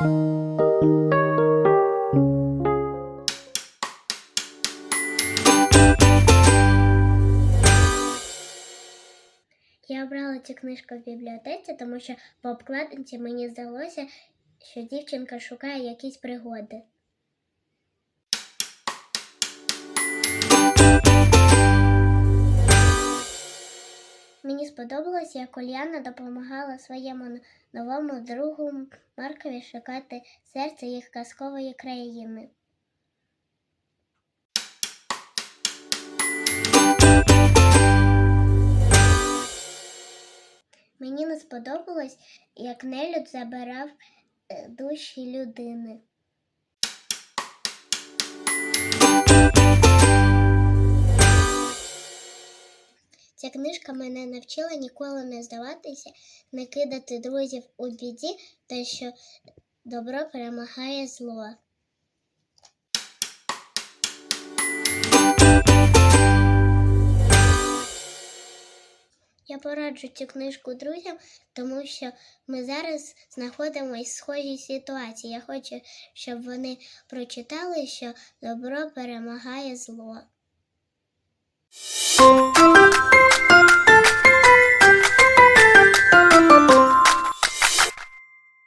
Я обрала цю книжку в бібліотеці, тому що по обкладинці мені здалося, що дівчинка шукає якісь пригоди. Сподобалось, як Ульяна допомагала своєму новому другу Маркові шукати серце їх казкової країни. Мені не сподобалось, як Нелюд забирав е, душі людини. Ця книжка мене навчила ніколи не здаватися, не кидати друзів у біді, та що добро перемагає зло. Я пораджу цю книжку друзям, тому що ми зараз знаходимося в схожій ситуації. Я хочу, щоб вони прочитали, що добро перемагає зло.